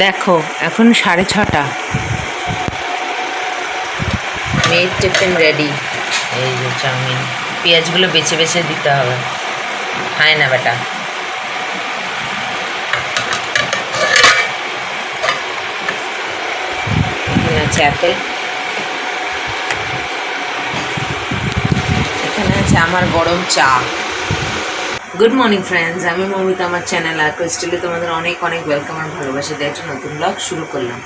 দেখো এখন সাড়ে ছটা। মেয়ের টিফিন রেডি এই যে চাউমিন। পেঁয়াজগুলো বেছে বেছে দিতে হবে। খায় না বেটা। এখানে আছে অ্যাপেল এখানে আছে আমার গরম চা। গুড মর্নিং ফ্রেন্ডস আমি মৌমিতা, আমার চ্যানেল আর ক্রিস্টালে তোমাদের অনেক অনেক ওয়েলকাম আর ভালোবাসা দিয়ে একটা নতুন ব্লগ শুরু করলাম।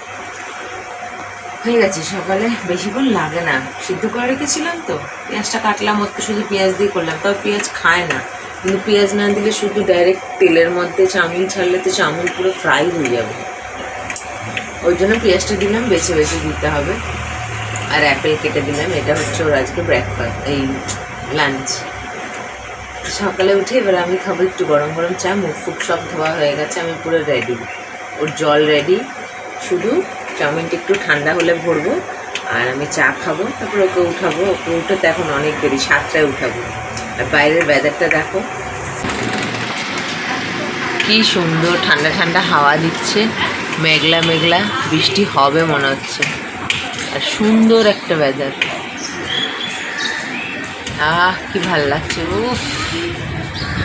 হয়ে গেছে, সকালে বেশিক্ষণ লাগে না। সিদ্ধ করে রেখেছিলাম তো, পেঁয়াজটা কাটলাম ওর শুধু পেঁয়াজ দিয়ে করলাম তবে পেঁয়াজ খায় না। কিন্তু পেঁয়াজ না দিলে শুধু ডাইরেক্ট তেলের মধ্যে চাউমিন ছাড়লে তো চাউমিন পুরো ফ্রাই হয়ে যাবে। ওই জন্য পেঁয়াজটা দিলাম, বেছে বেছে দিতে হবে। আর অ্যাপেল কেটে দিলাম, এটা হচ্ছে ওর আজকে ব্রেকফাস্ট এই লাঞ্চ সকালে উঠে এবার আমি খাব একটু গরম গরম চা, মুখ ফুক সব ধোয়া হয়ে গেছে, আমি পুরো রেডি ওর জল রেডি শুধু চাউমিনটা একটু ঠান্ডা হলে ভরবো, আর আমি চা খাব, তারপর ওকে উঠাবো। ওকে তো এখন অনেক দেরি, সাতটায় উঠাবো। আর বাইরের ওয়েদারটা দেখো। কি সুন্দর, ঠান্ডা ঠান্ডা হাওয়া দিচ্ছে, মেঘলা মেঘলা, বৃষ্টি হবে মনে হচ্ছে। আর সুন্দর একটা ওয়েদার আহ, কি ভালো লাগছে, উফ।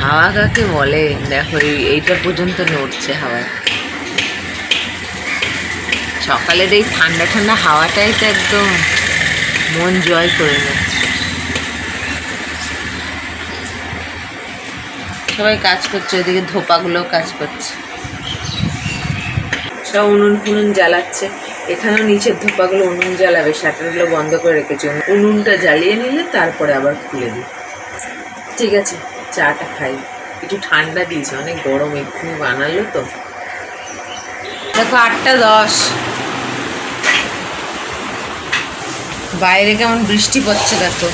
হাওয়া কাকে বলে? দেখো, এই এইটা পর্যন্ত নড়ছে হাওয়া। সকালের এই ঠান্ডা ঠান্ডা হাওয়াটাই তো একদম মন জয় করে নিচ্ছে। সবাই কাজ করছে, ওইদিকে ধোপাগুলো কাজ করছে। সব উনুন ফুনুন জ্বালাচ্ছে। এখানেও নিচের ধোপাগুলো উনুন জ্বালাবে, শাটারগুলো বন্ধ করে রেখেছি। উনুনটা জ্বালিয়ে নিলে তারপরে আবার খুলে দিই। ঠিক আছে, চাটা খাই। একটু ঠান্ডা দিয়েছে, অনেক গরম, এক্ষুনি বানালো তো। দেখো, আটটা দশ। বাইরে কেমন বৃষ্টি পড়ছে, দেখো।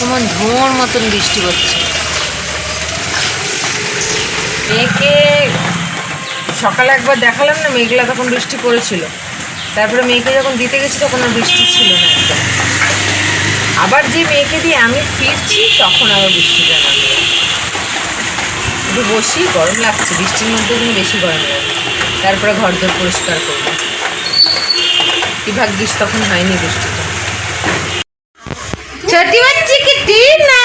তোমার ধোঁয়ার মতন বৃষ্টি পড়ছে। মেয়েকে সকালে একবার দেখালাম না মেঘলা তখন বৃষ্টি পড়েছিল। তারপরে মেয়েকে যখন দিতে গেছি তখন আর বৃষ্টি ছিল না একদম। আবার যে মেয়েকে দিয়ে আমি ফিরছি তখন আবার বৃষ্টিটা নামলো। একটু বসি গরম লাগছে বৃষ্টির মধ্যে কিন্তু বেশি গরম লাগে তারপরে ঘর দর পরিষ্কার করব। কি ভাগ্যিস তখন হয়নি বৃষ্টিটা। ছোটি বাচ্চি কি টিনা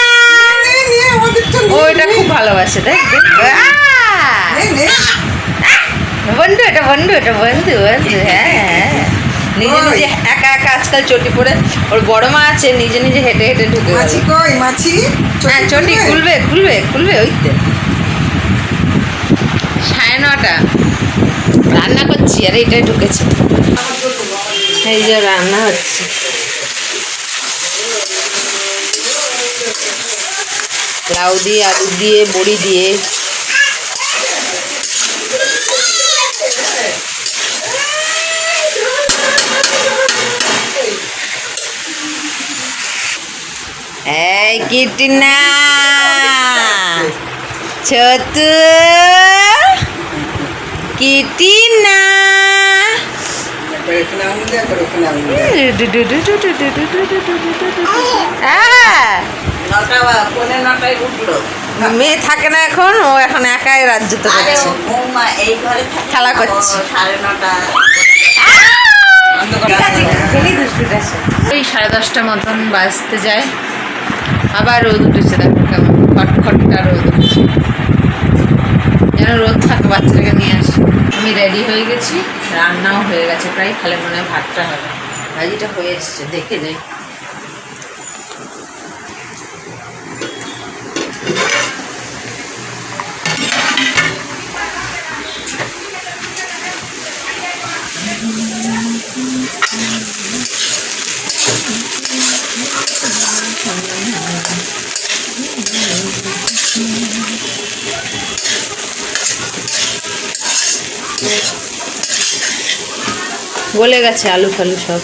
ও এটা খুব ভালোবাসে তাই বন্ধু এটা বন্ধু এটা বন্ধু বন্ধু হ্যাঁ হ্যাঁ নিজে নিজে একা একা আজকাল চটি পরে ওর বড় মা আছে নিজে নিজে হেঁটে হেঁটে ঢুকে মাছি কই মাছি হ্যাঁ চটি খুলবে খুলবে খুলবে ওই তো সাড়ে নটা রান্না করছি আর এইটাই ঢুকেছে এই যে রান্না হচ্ছে লাউ দিয়ে আলু দিয়ে বড়ি দিয়ে এই কিটিনা ছোটু কিটিনা এখানে আঙুল দেয়া করো এখানে আঙুল দেয়া। হ্যাঁ নটা বা- পৌনে নটায় উঠল। মেয়ে থাকে না এখন ও এখন একাই রাজ্য তো আরে করছে। এই খেলা করছে। ও সাড়ে ওই সাড়ে দশটা মতন বাজতে যায়। আবার রোদ উঠেছে, দেখো কেমন খটখটটা রোদ উঠেছে। যেন রোদ থাকে, বাচ্চাটাকে নিয়ে আসি। আমি রেডি হয়ে গেছি, রান্নাও হয়ে গেছে, প্রায় খালে মনে হয় ভাতটা হবে। ভাজিটা হয়ে এসছে, দেখে যাই। গলে গেছে আলু ফালু সব?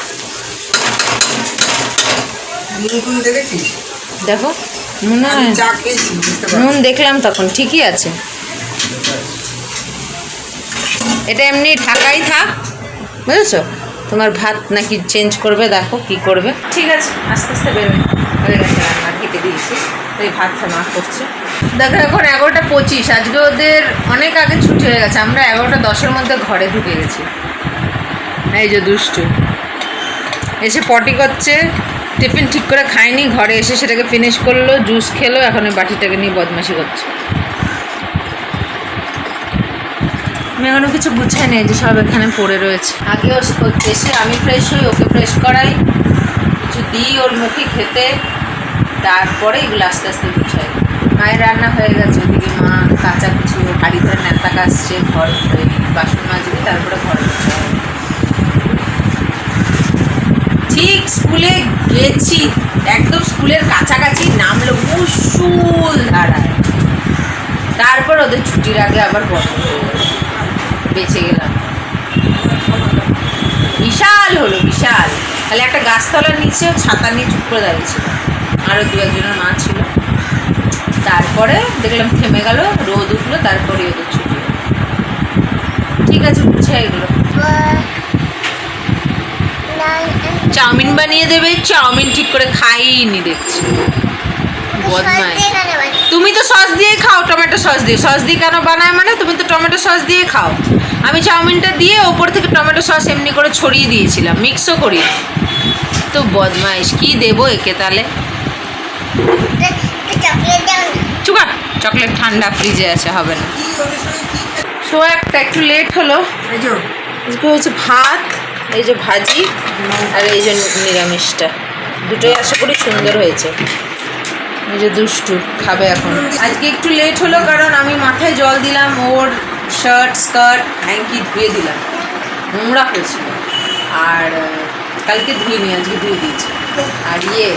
দেখো মনে হয়। নুন দেখলাম তখন ঠিকই আছে এটা এমনি ঢাকাই থাক বুঝেছ তোমার ভাত নাকি চেঞ্জ করবে দেখো কি করবে। ঠিক আছে আস্তে আস্তে বেরোয় হয়ে গেছে রান্না কেটে দিয়েছি। তো এই ভাত মা করছে। দেখো এখন এগারোটা পঁচিশ আজকে ওদের অনেক আগে ছুটি হয়ে গেছে আমরা এগারোটা দশের মধ্যে ঘরে ঢুকে গেছি। এই যে দুষ্টু। এসে পটি করছে টিফিন ঠিক করে খায়নি ঘরে এসে সেটাকে ফিনিশ করল জুস খেলো এখন বাটিটাকে নিয়ে বদমাশি করছে। আমি এখনও কিছু গুছাই নেই যে সব এখানে পড়ে রয়েছে। আগে এসে আমি ফ্রেশ হই, ওকে ফ্রেশ করাই। কিছু দিই ওর মুখে খেতে, তারপরে এগুলো আস্তে আস্তে গুছাই। মায়ের রান্না হয়ে গেছে, ওদিকে মা কাঁচা কিছু হাড়িতে নেতা কাটছে ঘর ওই বাসন মাজবে, তারপরে ঘর ঠিক স্কুলে গেছি, একদম স্কুলের কাছাকাছি নামলো মুসুল ধারায়। তারপর ওদের ছুটির আগে আবার বন্ধ হয়ে বেঁচে গেলাম। বিশাল হলো বিশাল। তাহলে একটা গাছতলার নিচে ছাতা নিয়ে চুপ করে দাঁড়িয়েছিল আরও দু একজনের মা ছিল। তারপরে দেখলাম থেমে গেল রোদ উঠল তারপরে ওদের ছুটি ঠিক আছে বুঝে এগুলো চাউমিন বানিয়ে দেবে চাউমিন ঠিক করে খাইনি দেখছি। বদমাই তুমি তো সস দিয়ে খাও, টমেটো সস দিয়ে। সস দিয়ে কেন বানায় মানে তুমি তো টমেটো সস দিয়ে খাও। আমি চাউমিনটা দিয়ে ওপর থেকে টমেটো সস এমনি করে ছড়িয়ে দিয়েছিলাম মিক্সও করি। তো বদমাইশ, কি দেবো একে তাহলে? চুকা চকলেট ঠান্ডা ফ্রিজে আছে, হবে না। সো একটা, একটু লেট হলো। হচ্ছে ভাত, এই যে ভাজি আর এই যে নিরামিষটা। দুটোই আশা করি সুন্দর হয়েছে। এই যে দুষ্টু খাবে এখন। আজকে একটু লেট হলো কারণ আমি মাথায় জল দিলাম ওর শার্ট স্কার্ট হ্যাঙ্কি ধুয়ে দিলাম। নোংরা হয়েছিল। আর কালকে ধুইনি আজকে ধুয়ে দিয়েছি। আর ইয়ে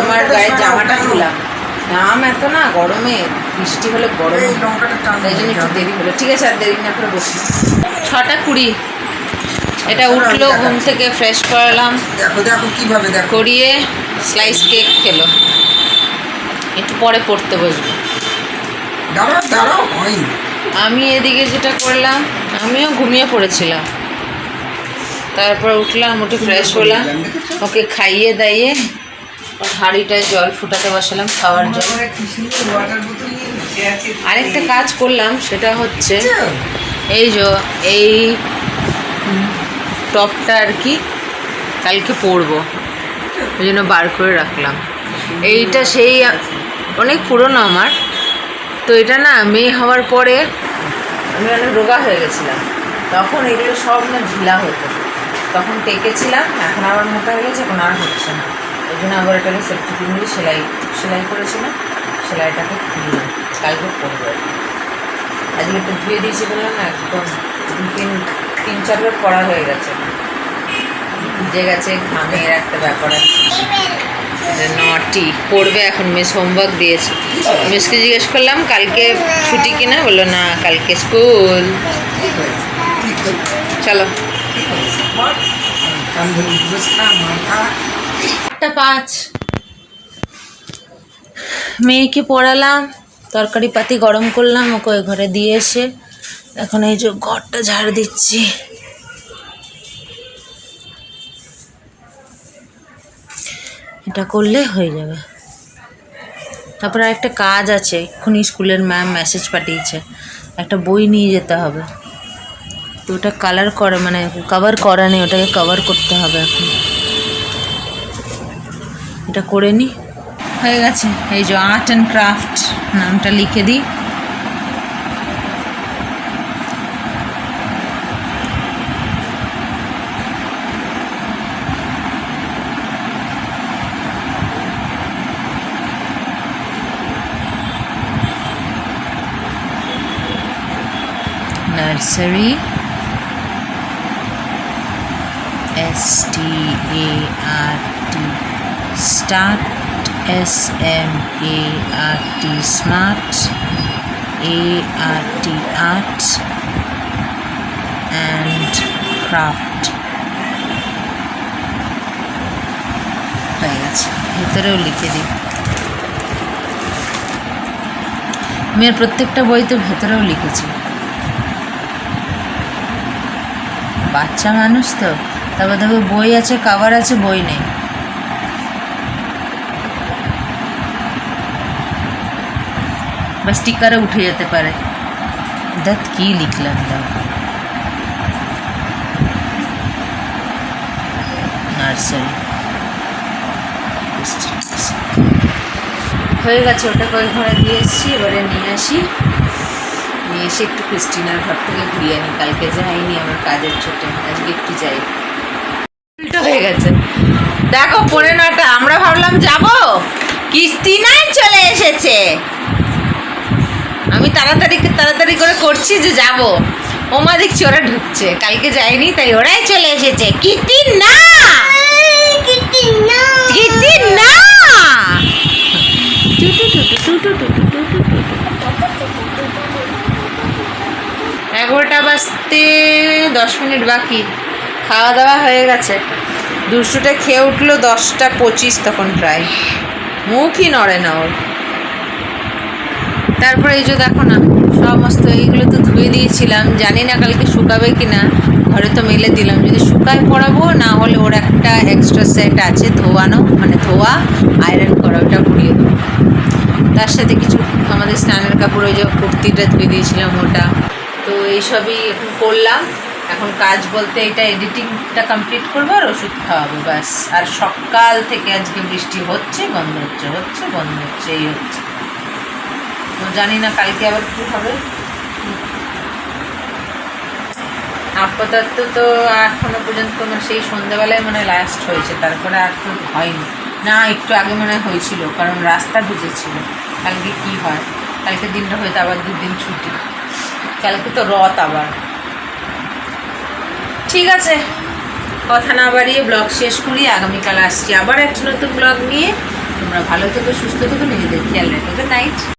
আমার গায়ের জামাটা খুলাম নাম এত না গরমে বৃষ্টি হলে গরম। তাই জন্য একটু দেরি হলো। ঠিক আছে আর দেরি না করে বসি। ছটা কুড়ি। এটা উঠল ঘুম থেকে ফ্রেশ করালাম। দেখো দেখো কীভাবে দেখো। করিয়ে স্লাইস কেক খেলো। একটু পরে পড়তে বসবো। দাঁড়াও দাঁড়াও হয়নি। আমি এদিকে যেটা করলাম আমিও ঘুমিয়ে পড়েছিলাম। তারপর উঠলাম উঠে ফ্রেশ হলাম। ওকে খাইয়ে দাইয়ে হাঁড়িটায় জল ফুটাতে বসালাম খাওয়ার জল। আরেকটা কাজ করলাম সেটা হচ্ছে এই যে এই টপটা আর কি কালকে পরবো। ওই জন্য বার করে রাখলাম। এইটা সেই অনেক পুরনো আমার। তো এটা না মেয়ে হওয়ার পরে আমি অনেক রোগা হয়ে গেছিলাম। তখন এগুলো সব না ঢিলা হতো। তখন টেকেছিলাম, এখন আবার মোটা হয়ে গেছে, এখন আর হচ্ছে না। ওই জন্য আবার এটাকে সেফটি পিন দিয়ে সেলাই সেলাই করেছিলাম। সেলাইটাকে খুললাম কালকে পরবো আর কি। আজকে একটু ধুয়ে দিয়েছি বললাম না, একদম দু তিন তিন চারবার পড়া হয়ে গেছে। ভিজে গেছে ঘামের একটা ব্যাপার আছে। নটি পড়বে এখন মিস হোমওয়ার্ক দিয়েছে। মিসকে জিজ্ঞেস করলাম, কালকে ছুটি কিনা বলল, না, কালকে স্কুল চলো। পাঁচ। মেয়েকে পড়ালাম তরকারি পাতি গরম করলাম, ওকে ওই ঘরে দিয়ে এসে এখন এই যে ঘরটা ঝাড় দিচ্ছি। এটা করলে হয়ে যাবে। তারপরে একটা কাজ আছে, এক্ষুনি স্কুলের ম্যাম মেসেজ পাঠিয়েছে। একটা বই নিয়ে যেতে হবে। তো ওটা কালার করে মানে কভার করা নেই, ওটাকে কভার করতে হবে এখন। এটা করে নি। হয়ে গেছে। এই যে আর্ট অ্যান্ড ক্রাফট নামটা লিখে দিই। Nursery S T A R T start S M A R T smart A R T art and craft হয়ে ভেতরেও লিখে দিই। আমি আর প্রত্যেকটা বইতে ভেতরেও লিখেছি। বাচ্চা মানুষ তো। তারপর দেখো বই আছে কাভার আছে, বই নেই। বা স্টিকারে উঠে যেতে পারে। দেখ কি লিখলাম দাও নার্সারি। হয়ে গেছে ওটা কয়েক ঘরে দিয়ে এসেছি, এবারে নিয়ে আসি। এসে একটু ক্রিস্টিনার ঘর থেকে ঘুরিয়ে আনি কালকে যাইনি আমার কাজের ছোটে আজকে একটু যাই। উল্টো হয়ে গেছে। দেখো পরে নটা আমরা ভাবলাম যাব। ক্রিস্টিনাই চলে এসেছে। আমি তাড়াতাড়ি তাড়াতাড়ি করে করছি যে যাব। ওমা দেখছি ওরা ঢুকছে। কালকে যায়নি তাই ওরাই চলে এসেছে। কীর্তি না কীর্তি না এগারোটা বাজতে দশ মিনিট বাকি। খাওয়া দাওয়া হয়ে গেছে। দুশোটা খেয়ে উঠল দশটা পঁচিশ তখন প্রায়। মুখই নড়ে না ওর। তারপরে এই যে দেখো না, সমস্ত এইগুলো তো ধুয়ে দিয়েছিলাম। জানি না কালকে শুকাবে কি না ঘরে তো মেলে দিলাম। যদি শুকায় পড়াবো, না হলে ওর একটা এক্সট্রা সেট আছে ধোয়ানো মানে ধোয়া আয়রন করা, ওটা পুড়িয়ে দেবো। তার সাথে কিছু আমাদের স্নানের কাপড়, ওই যে কুর্তিটা ধুয়ে দিয়েছিলাম ওটা। তো এইসবই এখন করলাম। এখন কাজ বলতে এটা এডিটিংটা কমপ্লিট করব আর ওষুধ খাওয়াবো, ব্যাস। আর সকাল থেকে আজকে বৃষ্টি হচ্ছে, বন্ধ হচ্ছে হচ্ছে, বন্ধ হচ্ছে, এই হচ্ছে। তো জানি না কালকে আবার কী হবে। আপাতত তো এখনও পর্যন্ত মানে সেই সন্ধ্যাবেলায় মানে লাস্ট হয়েছে, তারপরে আর তো হয়নি। না, একটু আগে মনে হয় হয়েছিল, কারণ রাস্তা ভিজেছিল। কালকে কি হয়? কালকে দিনটা হয়তো আবার দুদিন ছুটি। কালকে তো রথ আবার। ঠিক আছে, কথা না বাড়িয়ে ব্লগ শেষ করি, আগামীকাল আসছি আবার একটা নতুন ব্লগ নিয়ে। তোমরা ভালো থেকো, সুস্থ থেকো, নিজেদের খেয়াল রাখবে নাইট।